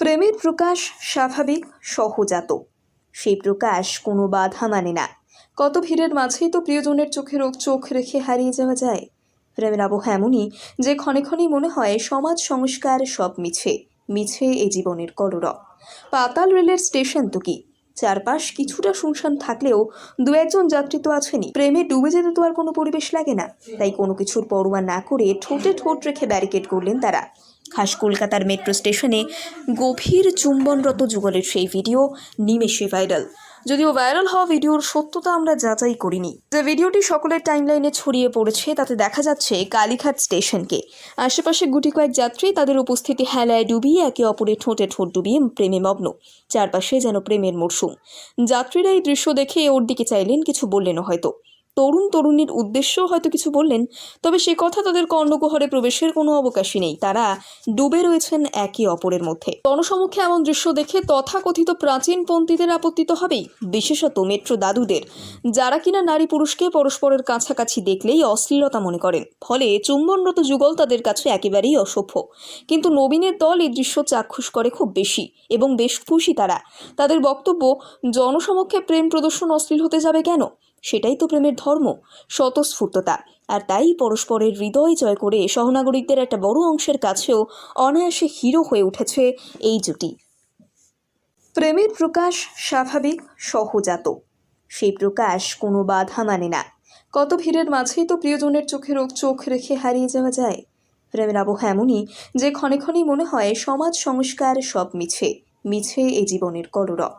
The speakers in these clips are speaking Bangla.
প্রেমের প্রকাশ স্বাভাবিক, সহজাত। সেই প্রকাশ কোনো বাধা মানে না। কত ভিড়ের মাঝেই তো প্রিয়জনের চোখের চোখ রেখে হারিয়ে যাওয়া যায়। প্রেমের আবহ এমনই যে ক্ষণে ক্ষণেই মনে হয় সমাজ সংস্কার সব মিছে মিছে এই জীবনের কলরব। পাতাল রেলের স্টেশন তো কি? চারপাশ কিছুটা শুনশান থাকলেও দু একজন যাত্রী তো আছেনই। প্রেমে ডুবে যেতে তো আর কোনো পরিবেশ লাগে না। তাই কোনো কিছুর পরোয়া না করে ঠোঁটে ঠোঁট রেখে ব্যারিকেড করলেন তারা। খাস কলকাতার মেট্রো স্টেশনে গভীর চুম্বনরত যুগলের সেই ভিডিও নিমেষে ভাইরাল যদিও ভাইরাল হওয়া ভিডিওর সত্যতা আমরা যাচাই করিনি। যে ভিডিওটি সকলের টাইমলাইনে ছড়িয়ে পড়েছে, তাতে দেখা যাচ্ছে কালীঘাট স্টেশনকে। আশেপাশে গুটি কয়েক যাত্রী তাদের উপস্থিতি হেলায় ডুবিয়ে একে অপরের ঠোঁটে ঠোঁট ডুবিয়ে প্রেমে মগ্ন। চারপাশে যেন প্রেমের মরশুম। যাত্রীরা এই দৃশ্য দেখে ওর দিকে চাইলেন, কিছু বললেন হয়তো। তরুণ তরুণীর উদ্দেশ্যও হয়তো কিছু বললেন, তবে সে কথা তাদের কর্ণকুহরে প্রবেশের কোনো অবকাশই নেই। তারা ডুবে রয়েছেন একে অপরের মধ্যে। জনসমক্ষে এমন দৃশ্য দেখে তথাকথিত প্রাচীন পন্থীদের আপত্তি তো হবেই। বিশেষত মেট্রো দাদুদের, যারা কিনা নারী পুরুষকে পরস্পরের কাছাকাছি দেখলেই অশ্লীলতা মনে করেন। ফলে চুম্বনরত যুগল তাদের কাছে একেবারেই অসভ্য। কিন্তু নবীনের দল এই দৃশ্য চাক্ষুষ করে খুব বেশি, এবং বেশ খুশি তারা। তাদের বক্তব্য, জনসমক্ষে প্রেম প্রদর্শন অশ্লীল হতে যাবে কেন? সেটাই তো প্রেমের ধর্ম, স্বতঃস্ফূর্ততা। আর তাই পরস্পরের হৃদয় জয় করে সহনাগরিকদের একটা বড় অংশের কাছেও অনায়াসে হিরো হয়ে উঠেছে এই জুটি। প্রেমের প্রকাশ স্বাভাবিক, সহজাত। সেই প্রকাশ কোনো বাধা মানে না। কত ভিড়ের মাঝেই তো প্রিয়জনের চোখের চোখ রেখে হারিয়ে যাওয়া যায়। প্রেমের আবহ এমনই যে ক্ষণে ক্ষণেই মনে হয় সমাজ সংস্কার সব মিছে মিছে এই জীবনের কলরব।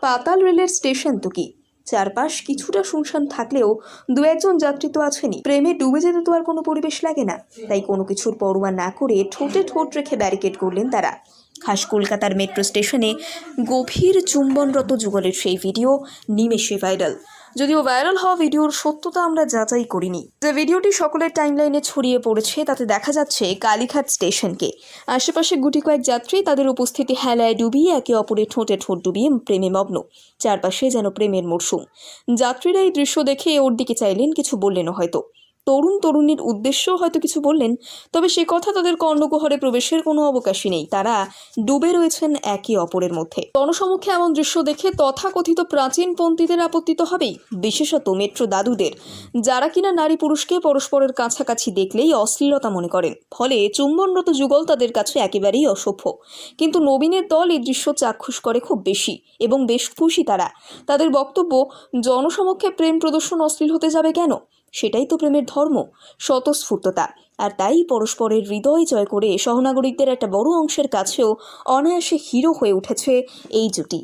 পাতাল রেলের স্টেশন তো কি? চারপাশ কিছুটা শুনশান থাকলেও দু একজন যাত্রী তো আছেনই। প্রেমে ডুবে যেতে তো আর কোনো পরিবেশ লাগে না। তাই কোনো কিছুর পরোয়া না করে ঠোঁটে ঠোঁট রেখে ব্যারিকেড করলেন তারা। খাস কলকাতার মেট্রো স্টেশনে গভীর চুম্বনরত যুগলের সেই ভিডিও নিমেষে ভাইরাল যদিও ভাইরাল হওয়া ভিডিওর সত্যতা আমরা যাচাই করিনি। যে ভিডিওটি সকলের টাইমলাইনে ছড়িয়ে পড়েছে, তাতে দেখা যাচ্ছে কালীঘাট স্টেশনকে। আশেপাশে গুটি কয়েক যাত্রী তাদের উপস্থিতি হেলায় ডুবিয়ে একে অপরের ঠোঁটে ঠোঁট ডুবিয়ে প্রেমে মগ্ন, চারপাশে যেন প্রেমের মরশুম। যাত্রীরা এই দৃশ্য দেখে ওর দিকে চাইলেন, কিছু বললেনও হয়তো। তরুণ তরুণীর উদ্দেশ্যও হয়তো কিছু বললেন, তবে সে কথা তাদের কর্ণকুহরে প্রবেশের কোনো অবকাশই নেই। তারা ডুবে রয়েছেন একে অপরের মধ্যে। জনসমক্ষে এমন দৃশ্য দেখে তথাকথিত প্রাচীন পন্থীদের আপত্তি তো হবেই, বিশেষত মেট্রো দাদুদের, যারা কিনা নারী পুরুষকে পরস্পরের কাছাকাছি দেখলেই অশ্লীলতা মনে করেন। ফলে চুম্বনরত যুগল তাদের কাছে একেবারেই অসভ্য। কিন্তু নবীনের দল এই দৃশ্য চাক্ষুষ করে খুব বেশি, এবং বেশ খুশি তারা। তাদের বক্তব্য, জনসমক্ষে প্রেম প্রদর্শন অশ্লীল হতে যাবে কেন? সেটাই তো প্রেমের ধর্ম, স্বতঃস্ফূর্ততা। আর তাই পরস্পরের হৃদয় জয় করে সহনাগরিকদের একটা বড় অংশের কাছেও অনায়াসে হিরো হয়ে উঠেছে এই জুটি।